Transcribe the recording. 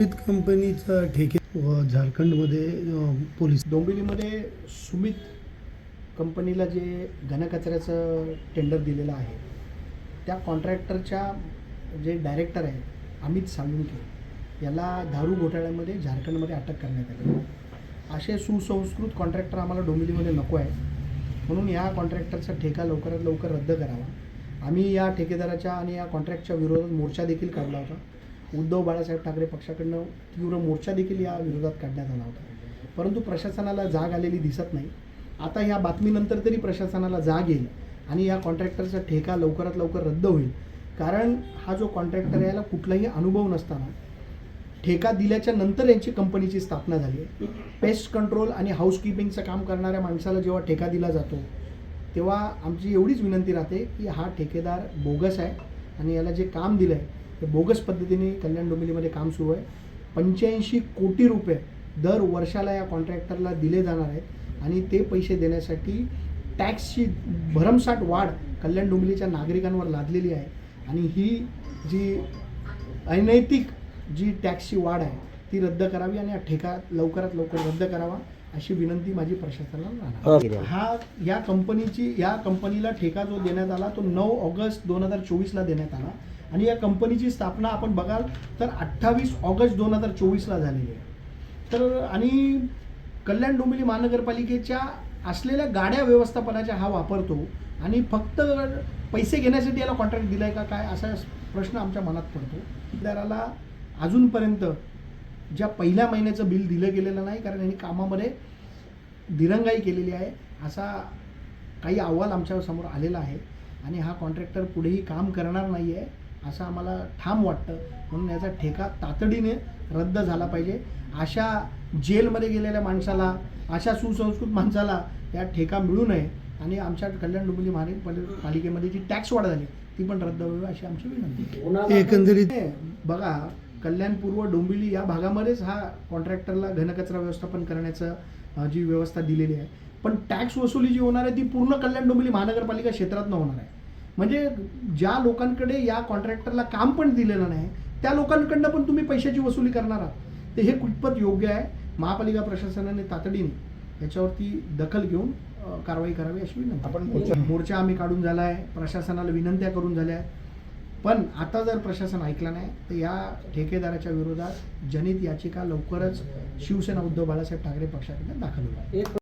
सुमित कंपनीचा ठेके व झारखंडमध्ये पोलीस डोंबिवलीमध्ये सुमित कंपनीला जे घनकचऱ्याचं टेंडर दिलेलं आहे त्या कॉन्ट्रॅक्टरच्या जे डायरेक्टर आहेत अमित साळुंके याला दारू घोटाळ्यामध्ये झारखंडमध्ये अटक करण्यात आली. असे सुसंस्कृत कॉन्ट्रॅक्टर आम्हाला डोंबिवलीमध्ये नको आहे म्हणून या कॉन्ट्रॅक्टरचा ठेका लवकरात लवकर रद्द करावा. आम्ही या ठेकेदाराच्या आणि या कॉन्ट्रॅक्टच्या विरोधात मोर्चा देखील काढला होता. उद्धव बाळासाहेब ठाकरे पक्षाकडनं तीव्र मोर्चा देखील या विरोधात काढण्यात आला होता. परंतु प्रशासनाला जाग आलेली दिसत नाही. आता ह्या बातमीनंतर तरी प्रशासनाला जाग येईल आणि या कॉन्ट्रॅक्टरचा ठेका लवकरात लवकर रद्द होईल. कारण हा जो कॉन्ट्रॅक्टर याला कुठलाही अनुभव नसताना ठेका दिल्याच्या नंतर यांची कंपनीची स्थापना झाली आहे. पेस्ट कंट्रोल आणि हाऊसकीपिंगचं काम करणाऱ्या माणसाला जेव्हा ठेका दिला जातो तेव्हा आमची एवढीच विनंती राहते की हा ठेकेदार बोगस आहे आणि याला जे काम दिलं आहे बोगस पद्धतीने कल्याण डोंबिवलीमध्ये काम सुरू आहे. पंच्याऐंशी कोटी रुपये दर वर्षाला या कॉन्ट्रॅक्टरला दिले जाणार आहेत आणि ते पैसे देण्यासाठी टॅक्सची भरमसाठ वाढ कल्याण डोंबिवलीच्या नागरिकांवर लादलेली आहे. आणि ही जी अनैतिक जी टॅक्सची वाढ आहे ती रद्द करावी आणि हा ठेका लवकरात लवकर रद्द करावा. अशी विनंती माझी प्रशासनाला राहणार. हा. या कंपनीची या कंपनीला ठेका जो देण्यात आला तो नऊ ऑगस्ट दोन हजार चोवीसला देण्यात आला. आणि या कंपनीची स्थापना आपण बघाल तर अठ्ठावीस ऑगस्ट दोन हजार चोवीसला झालेली आहे. तर आणि कल्याण डोंबिवली महानगरपालिकेच्या असलेल्या गाड्या व्यवस्थापनाचा हा वापरतो आणि फक्त पैसे घेण्यासाठी याला कॉन्ट्रॅक्ट दिलाय का काय असा प्रश्न आमच्या मनात पडतो. ठेकेदाराला अजूनपर्यंत ज्या पहिल्या महिन्याचं बिल दिलं गेलेलं नाही कारण यांनी कामामध्ये दिरंगाई केलेली आहे असा काही अहवाल आमच्यासमोर आलेला आहे. आणि हा कॉन्ट्रॅक्टर पुढेही काम करणार नाही आहे असं आम्हाला ठाम वाटतं. म्हणून याचा ठेका तातडीने रद्द झाला पाहिजे. अशा जेलमध्ये गेलेल्या माणसाला अशा सुसंस्कृत माणसाला या ठेका मिळू नये. आणि आमच्या कल्याण डोंबिवली महानगरपालिकेमध्ये पालिकेमध्ये जी टॅक्स वाढ झाली ती पण रद्द व्हावी अशी आमची विनंती आहे. एकंदरीत हे बघा कल्याणपूर्व डोंबिवली या भागामध्येच हा कॉन्ट्रॅक्टरला घनकचरा व्यवस्थापन करण्याचं जी व्यवस्था दिलेली आहे. पण टॅक्स वसुली जी होणार आहे ती पूर्ण कल्याण डोंबिवली महानगरपालिका क्षेत्रातनं होणार आहे. म्हणजे ज्या लोकांकडे या कॉन्ट्रॅक्टरला काम पण दिलेलं नाही त्या लोकांकडनं पण तुम्ही पैशाची वसुली करणार आहात. ते हे कितपत योग्य आहे महापालिका प्रशासनाने तातडीने याच्यावरती दखल घेऊन कारवाई करावी अशी विनंती. आपण मोर्चा- आम्ही काढून झाला आहे प्रशासनाला विनंत्या करून झाल्या. पण आता जर प्रशासन ऐकलं नाही तर या ठेकेदाराच्या विरोधात जनित याचिका लवकरच शिवसेना उद्धव बाळासाहेब ठाकरे पक्षाकडे दाखल होईल.